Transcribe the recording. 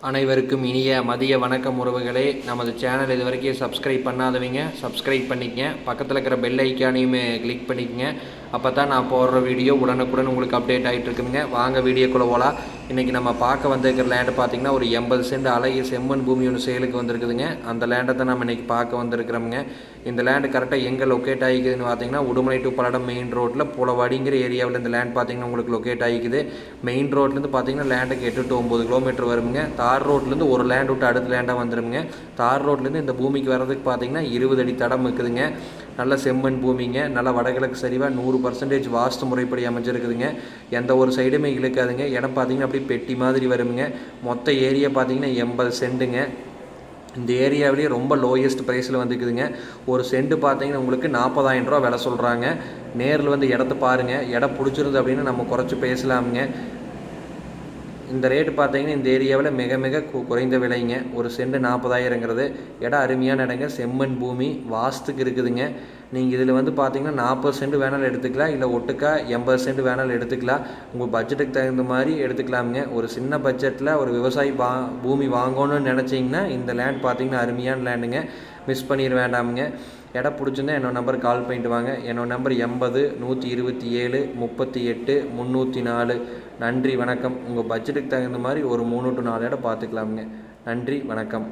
அனைவருக்கும் இனிய மதிய வணக்கம் உறவுகளே. நமது சேனல் இது வரைக்கும் சப்ஸ்கிரைப் பண்ணாதவங்க சப்ஸ்கிரைப் பண்ணிக்கங்க. பக்கத்தில் இருக்கிற பெல் ஐக்கானையுமே கிளிக் பண்ணிக்கங்க. அப்போ தான் நான் போடுற வீடியோ உடனுக்குடன் உங்களுக்கு அப்டேட் ஆகிட்டு இருக்குங்க. வாங்க வீடியோக்குள்ளே போகலாம் இன்றைக்கி நம்ம பார்க்க வந்திருக்கிற லேண்டு பார்த்திங்கன்னா ஒரு எண்பது சென்ட் அழகிய செம்மண் பூமி ஒன்று சேலுக்கு வந்திருக்குதுங்க. அந்த லேண்டை தான் நம்ம இன்றைக்கி பார்க்க வந்திருக்கிறோமுங்க. இந்த லேண்டு கரெக்டாக எங்கே லொக்கேட் ஆகிக்குதுன்னு பார்த்தீங்கன்னா உடுமலை டு பல்லடம் மெயின் ரோட்டில் புலவாடிங்கிற ஏரியாவில் இந்த லேண்ட் பார்த்தீங்கன்னா உங்களுக்கு லொக்கேட் ஆகிக்குது. மெயின் ரோட்லேருந்து பார்த்தீங்கன்னா லேண்டுக்கு எட்டு டு ஒம்பது கிலோமீட்டர் வருங்க தார் ரோட்லேருந்து ஒரு லேண்ட் விட்டு அடுத்த லேண்டாக வந்துருங்க தார் ரோட்லேருந்து இந்த பூமிக்கு வர்றதுக்கு பார்த்தீங்கன்னா இருபது அடி தடம் இருக்குதுங்க. நல்ல செம்மண் பூமிங்க நல்ல வடகிழக்கு சரிவாக நூறு பர்சன்டேஜ் வாஸ்து முறைப்படி அமைஞ்சிருக்குதுங்க. எந்த ஒரு சைடுமே இழுக்காதுங்க. இடம் பார்த்தீங்கன்னா அப்படியே பெட்டி மாதிரி வருங்க மொத்த ஏரியா பார்த்தீங்கன்னா எண்பது சென்ட்டுங்க இந்த ஏரியாவிலேயே ரொம்ப லோயஸ்ட் ப்ரைஸில் வந்துக்குதுங்க. ஒரு சென்ட் பார்த்தீங்கன்னா உங்களுக்கு நாற்பதாயிரம் ரூபா விலை சொல்கிறாங்க நேரில் வந்து இடத்த பாருங்கள் இடம் பிடிச்சிருந்து அப்படின்னு நம்ம குறைச்சி பேசலாமுங்க. இந்த ரேட்டு பார்த்தீங்கன்னா இந்த ஏரியாவில் மிக மிக குறைந்த விலைங்க. ஒரு சென்ட் நாற்பதாயிரங்கிறது. இடம் அருமையான இடங்க. செம்மண் பூமி வாஸ்துக்கு இருக்குதுங்க. நீங்கள் இதில் வந்து பார்த்தீங்கன்னா நாற்பது சென்ட் வேணாலும் எடுத்துக்கலாம் இல்லை ஒட்டுக்கா எண்பது சென்ட் வேணாலும் எடுத்துக்கலாம். உங்கள் பட்ஜெட்டுக்கு தகுந்த மாதிரி எடுத்துக்கலாமுங்க. ஒரு சின்ன பட்ஜெட்டில் ஒரு விவசாயி வா பூமி வாங்கணும்னு நினச்சிங்கன்னா இந்த லேண்ட் பார்த்தீங்கன்னா அருமையான லேண்டுங்க மிஸ் பண்ணிட வேண்டாமுங்க. இடம் பிடிச்சிருந்தா என்னோட நம்பர் கால் பண்ணிட்டு வாங்க. என்னோட நம்பர் எண்பது நூற்றி இருபத்தி ஏழு முப்பத்தி எட்டு முந்நூற்றி நாலு. நன்றி வணக்கம். உங்கள் பட்ஜெட்டுக்கு தகுந்த மாதிரி ஒரு மூணு டு நாலு இடம் பார்த்துக்கலாமுங்க நன்றி வணக்கம்.